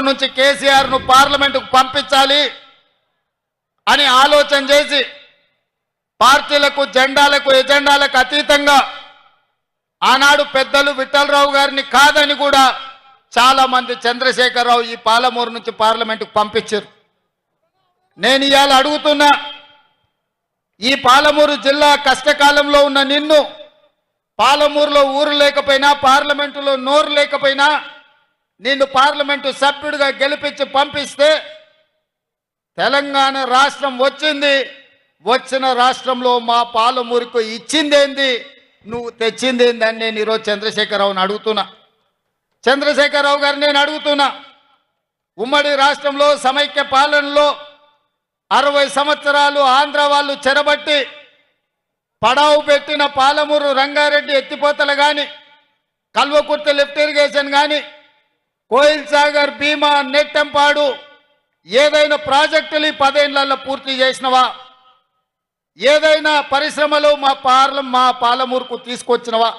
గుంటూరు నుంచి కేసీఆర్ను పార్లమెంటుకు పంపించాలి అని ఆలోచన చేసి పార్టీలకు జెండాలకు ఎజెండాలకు అతీతంగా ఆనాడు పెద్దలు విఠలరావు గారిని కాదని కూడా చాలా మంది చంద్రశేఖరరావు ఈ పాలమూరు నుంచి పార్లమెంటుకు పంపించారు. నేను ఇవాళ అడుగుతున్నా ఈ పాలమూరు జిల్లా కష్టకాలంలో ఉన్న నిన్ను పాలమూరులో ఊరు లేకపోయినా పార్లమెంటులో నోరు లేకపోయినా నిన్ను పార్లమెంటు సభ్యుడిగా గెలిపించి పంపిస్తే తెలంగాణ రాష్ట్రం వచ్చింది. వచ్చిన రాష్ట్రంలో మా పాలమూరుకు ఇచ్చిందేంది? నువ్వు తెచ్చిందేంది అని నేను ఈరోజు చంద్రశేఖరరావుని అడుగుతున్నా. చంద్రశేఖరరావు గారు నేను అడుగుతున్నా. ఉమ్మడి రాష్ట్రంలో సమైక్య పాలనలో అరవై సంవత్సరాలు ఆంధ్ర వాళ్ళు చెరబట్టి పడావు పెట్టిన పాలమూరు రంగారెడ్డి ఎత్తిపోతలు కానీ కల్వకుర్తి లిఫ్ట్ ఇరిగేషన్ కానీ కోయిల్ సాగర్ భీమా నెట్టెంపాడు. ఏదైనా ప్రాజెక్టులు ఈ పదేళ్ళలో పూర్తి చేసినవా? ఏదైనా పరిశ్రమలు మా పార్ల మా పాలమూరుకు తీసుకొచ్చినవా?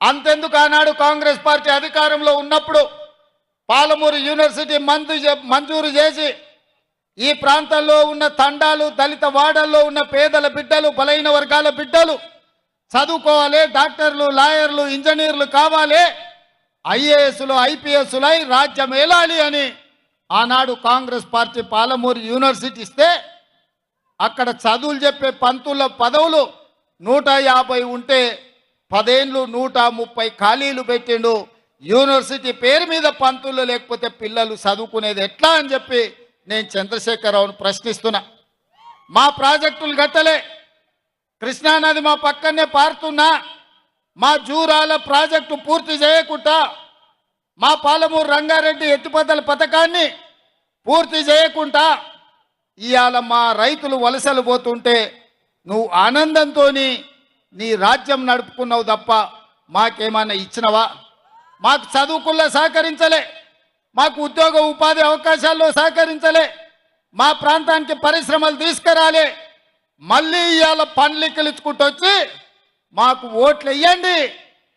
అంతెందుకు ఆనాడు కాంగ్రెస్ పార్టీ అధికారంలో ఉన్నప్పుడు పాలమూరు యూనివర్సిటీ మంజు మంజూరు చేసి ఈ ప్రాంతంలో ఉన్న తండాలు దళిత వాడల్లో ఉన్న పేదల బిడ్డలు బలైన వర్గాల బిడ్డలు చదువుకోవాలి డాక్టర్లు లాయర్లు ఇంజనీర్లు కావాలి. ఐఏఎస్లు ఐపీఎస్లై రాజ్యం ఏలాలి అని ఆనాడు కాంగ్రెస్ పార్టీ పాలమూరు యూనివర్సిటీ ఇస్తే అక్కడ చదువులు చెప్పే పంతుల పదవులు నూట యాభై ఉంటే పదేండ్లు నూట ముప్పై ఖాళీలు పెట్టిండు. యూనివర్సిటీ పేరు మీద పంతులు లేకపోతే పిల్లలు చదువుకునేది ఎట్లా అని చెప్పి నేను చంద్రశేఖరరావును ప్రశ్నిస్తున్నా. మా ప్రాజెక్టులు గట్టలే కృష్ణానది మా పక్కనే పారుతున్నా. మా జూరాల ప్రాజెక్టు పూర్తి చేయకుండా మా పాలమూరు రంగారెడ్డి ఎత్తిపోతల పథకాన్ని పూర్తి చేయకుండా ఇవాళ మా రైతులు వలసలు పోతుంటే నువ్వు ఆనందంతో నీ రాజ్యం నడుపుకున్నావు తప్ప మాకేమైనా ఇచ్చినవా? మాకు చదువుకుల్లో సహకరించలే. మాకు ఉద్యోగ ఉపాధి అవకాశాల్లో సహకరించలే. మా ప్రాంతానికి పరిశ్రమలు తీసుకురాలే. మళ్ళీ ఇవాళ పండ్లు కిలుచుకుంటూ వచ్చి మాకు ఓట్లు వేయండి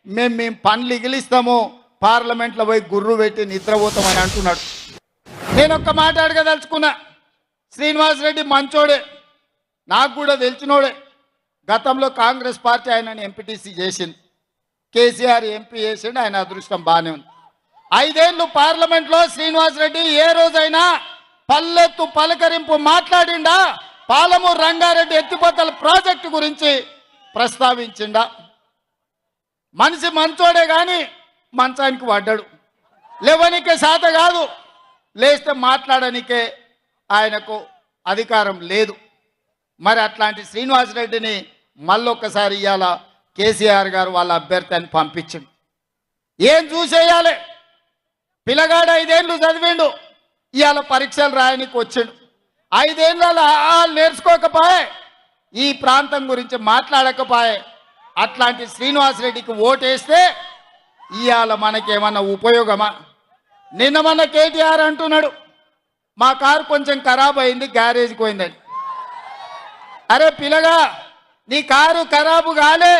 మేము మేము పనులు ఇగిలిస్తాము. పార్లమెంట్లో పోయి గుర్రు పెట్టి నిద్రపోతామని అంటున్నాడు. నేను ఒక్క మాట అడగదలుచుకున్నా. శ్రీనివాసరెడ్డి మంచోడే. నాకు కూడా తెలిసినోడే. గతంలో కాంగ్రెస్ పార్టీ ఆయనని ఎంపీటీసీ చేసింది కేసీఆర్ ఎంపీ చేసిండు ఆయన అదృష్టం బాగానే ఉంది. ఐదేళ్ళు పార్లమెంట్లో శ్రీనివాసరెడ్డి ఏ రోజైనా పల్లెత్తు పలకరింపు మాట్లాడిండా. పాలమూరు రంగారెడ్డి ఎత్తిపోతల ప్రాజెక్టు గురించి ప్రస్తావించిండా? మనిషి మంచోడే కానీ మంచానికి పడ్డాడు లేవనికే శాత కాదు లేస్తే మాట్లాడనికే ఆయనకు అధికారం లేదు. మరి అట్లాంటి శ్రీనివాసరెడ్డిని మళ్ళొక్కసారి ఇవాళ కేసీఆర్ గారు వాళ్ళ అభ్యర్థిని పంపించిండు. ఏం చూసేయాలి? పిల్లగాడు ఐదేళ్ళు చదివిండు ఇవాళ పరీక్షలు రాయనికి వచ్చిండు ఐదేళ్ళ నేర్చుకోకపోయే ఈ ప్రాంతం గురించి మాట్లాడకపోయే అట్లాంటి శ్రీనివాసరెడ్డికి ఓటేస్తే ఇవాళ మనకేమన్నా ఉపయోగమా? నిన్న మన కేటీఆర్ అంటున్నాడు మా కారు కొంచెం ఖరాబ్ అయింది గ్యారేజ్కి పోయిందని. అరే పిల్లగా నీ కారు ఖరాబు కాలే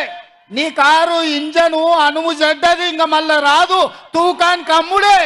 నీ కారు ఇంజను అనుము చెడ్డది ఇంకా మళ్ళా రాదు తూకాన్ కమ్ముడే